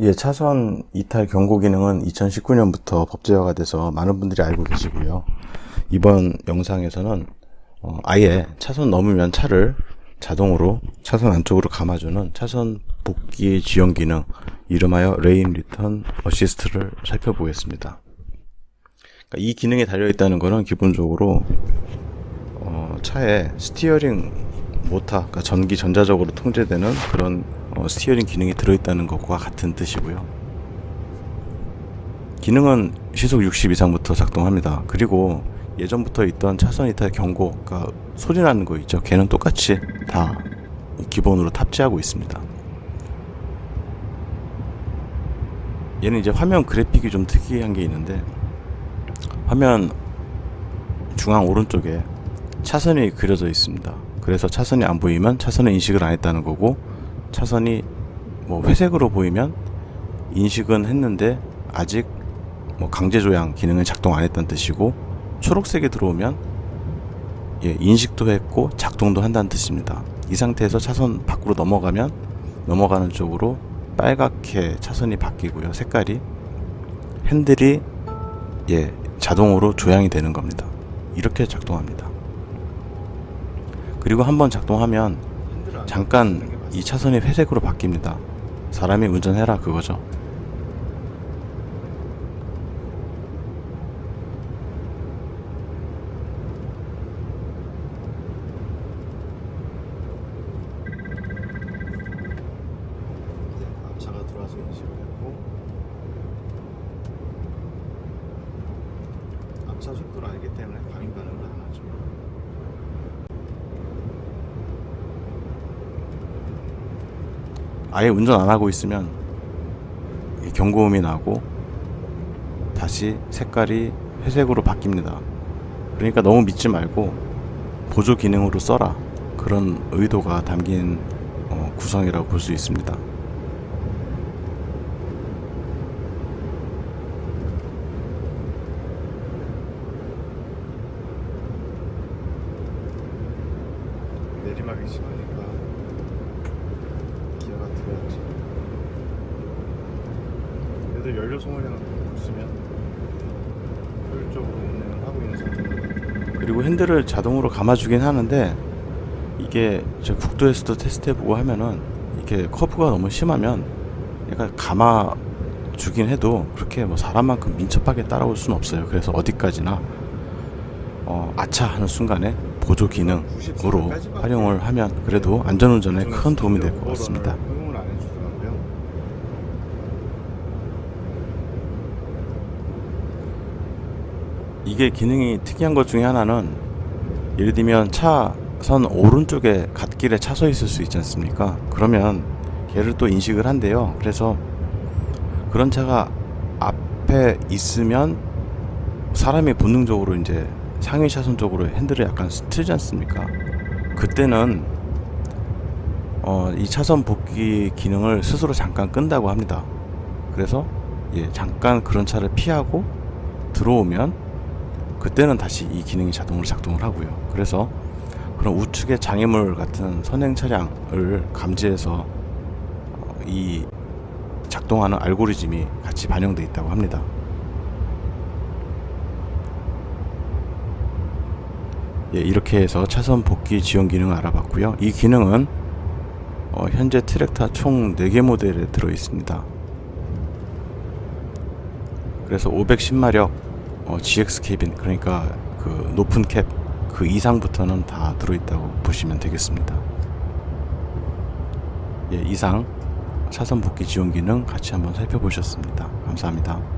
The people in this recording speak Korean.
예, 차선 이탈 경고 기능은 2019년부터 법제화가 돼서 많은 분들이 알고 계시고요. 이번 영상에서는 어, 아예 차선 넘으면 차를 자동으로 차선 안쪽으로 감아주는 차선 복귀 지원 기능, 이름하여 레인 리턴 어시스트를 살펴보겠습니다. 그러니까 이 기능이 달려있다는 것은 기본적으로 어, 차에 스티어링 모터, 그러니까 전기 전자적으로 통제되는 그런 어, 스티어링 기능이 들어있다는 것과 같은 뜻이고요. 기능은 시속 60 이상부터 작동합니다. 그리고 예전부터 있던 차선 이탈 경고, 그러니까 소리 나는 거 있죠. 걔는 똑같이 다 기본으로 탑재하고 있습니다. 얘는 이제 화면 그래픽이 좀 특이한 게 있는데 화면 중앙 오른쪽에 차선이 그려져 있습니다. 그래서 차선이 안 보이면 차선을 인식을 안 했다는 거고 차선이 뭐 회색으로 보이면 인식은 했는데 아직 뭐 강제 조향 기능은 작동 안 했다는 뜻이고 초록색이 들어오면 예, 인식도 했고 작동도 한다는 뜻입니다. 이 상태에서 차선 밖으로 넘어가면 넘어가는 쪽으로 빨갛게 차선이 바뀌고요. 색깔이 핸들이 예, 자동으로 조향이 되는 겁니다. 이렇게 작동합니다. 그리고 한번 작동하면 잠깐 이 차선이 회색으로 바뀝니다. 사람이 운전해라 그거죠. 앞차가 들어와서 인식을 했고 앞차 속도를 알기 때문에 과민 반응을 안 하죠. 아예 운전 안 하고 있으면 이 경고음이 나고 다시 색깔이 회색으로 바뀝니다. 그러니까 너무 믿지 말고 보조 기능으로 써라 그런 의도가 담긴 어, 구성이라고 볼 수 있습니다. 내리막이 심하니까 기아가 들어야지. 얘들 연료 소모량을 보시면 효율적으로 운행을 하고 있는 상태입니다. 그리고 핸들을 자동으로 감아주긴 하는데 이게 저 국도에서도 테스트해보고 하면은 이게 커브가 너무 심하면 얘가 감아 주긴 해도 그렇게 뭐 사람만큼 민첩하게 따라올 수는 없어요. 그래서 어디까지나 어, 아차 하는 순간에 보조 기능으로 활용을 하면 그래도 안전운전에 큰 도움이 될 것 같습니다. 응용을 안 해주더라고요. 이게 기능이 특이한 것 중에 하나는 예를 들면 차선 오른쪽에 갓길에 차 서 있을 수 있지 않습니까? 그러면 걔를 또 인식을 한대요. 그래서 그런 차가 앞에 있으면 사람이 본능적으로 이제 상위 차선 쪽으로 핸들을 약간 틀지 않습니까? 그때는 어, 이 차선 복귀 기능을 스스로 잠깐 끈다고 합니다. 그래서 예, 잠깐 그런 차를 피하고 들어오면 그때는 다시 이 기능이 자동으로 작동을 하고요. 그래서 그런 우측의 장애물 같은 선행 차량을 감지해서 어, 이 작동하는 알고리즘이 같이 반영돼 있다고 합니다. 예, 이렇게 해서 차선 복귀 지원 기능을 알아봤고요. 이 기능은 어, 현재 트랙타 총 4개 모델에 들어 있습니다. 그래서 510마력 어, GX 캐빈 그러니까 그 높은 캡 그 이상부터는 다 들어있다고 보시면 되겠습니다. 예, 이상 차선 복귀 지원 기능 같이 한번 살펴보셨습니다. 감사합니다.